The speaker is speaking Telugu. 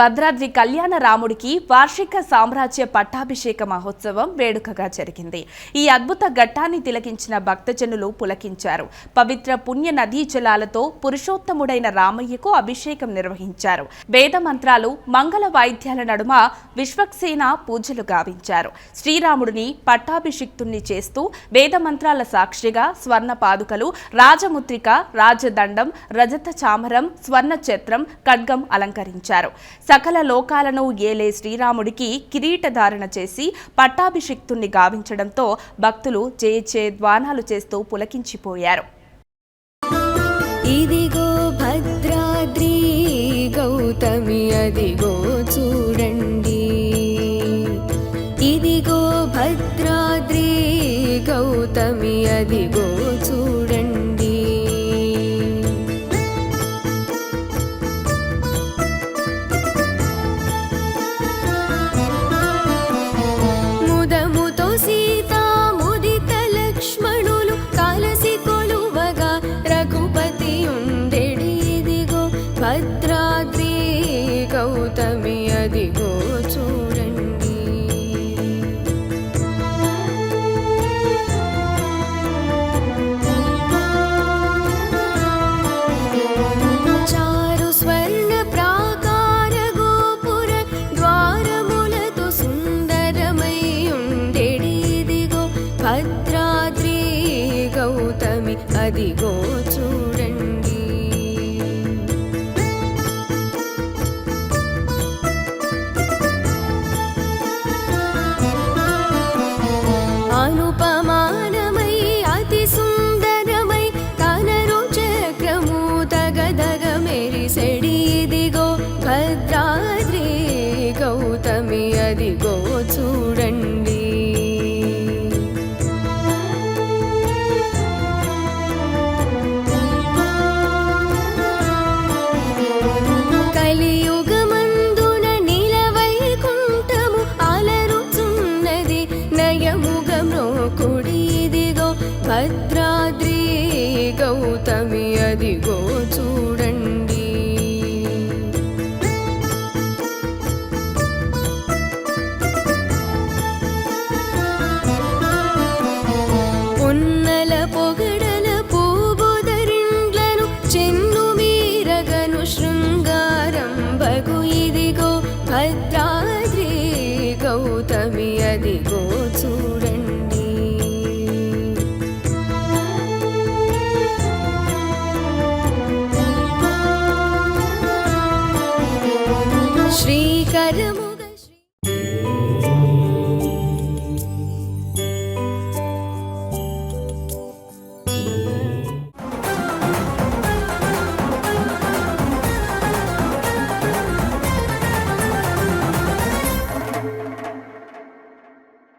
భద్రాద్రి కళ్యాణ రాముడికి వార్షిక సామ్రాజ్య పట్టాభిషేక మహోత్సవం వేడుకగా జరిగింది. ఈ అద్భుత ఘట్టాన్ని తిలకించిన భక్తజనులు పులకించారు. పవిత్ర పుణ్య నదీ జలాలతో పురుషోత్తముడైన రామయ్యకు అభిషేకం నిర్వహించారు. వేద మంత్రాలు మంగళ వాయిద్యాల నడుమ విశ్వక్సేన పూజలు గావించారు. శ్రీరాముడిని పట్టాభిషిక్తుణ్ణి చేస్తూ వేద మంత్రాల సాక్షిగా స్వర్ణ పాదుకలు రాజముద్రిక రాజదండం రజత చామరం స్వర్ణ ఛత్రం ఖడ్గం అలంకరించారు. సకల లోకాలను ఏలే శ్రీరాముడికి కిరీటధారణ చేసి పట్టాభిషిక్తుణ్ణి గావించడంతో భక్తులు జయ ద్వానాలు చేస్తూ పులకించిపోయారు. ఇదిగో భద్రాద్రి గౌతమి అదిగో చూడండి. ఇదిగో భద్రాద్రి గౌతమి అదిగో గౌతమి అదిగో చూడండి. చారు స్వర్ణ ప్రాకార గోపుర ద్వారములతో సుందరమై ఉండెడిదిగో. భద్రాద్రి గౌతమి అదిగో చూడండి. ఉన్నల పొగడల పూబుదరిండ్లను చెన్ను మీరగను శృంగారం బగు ఇదిగో భద్రాద్రి గౌతమి అదిగో చూడండి çıkarım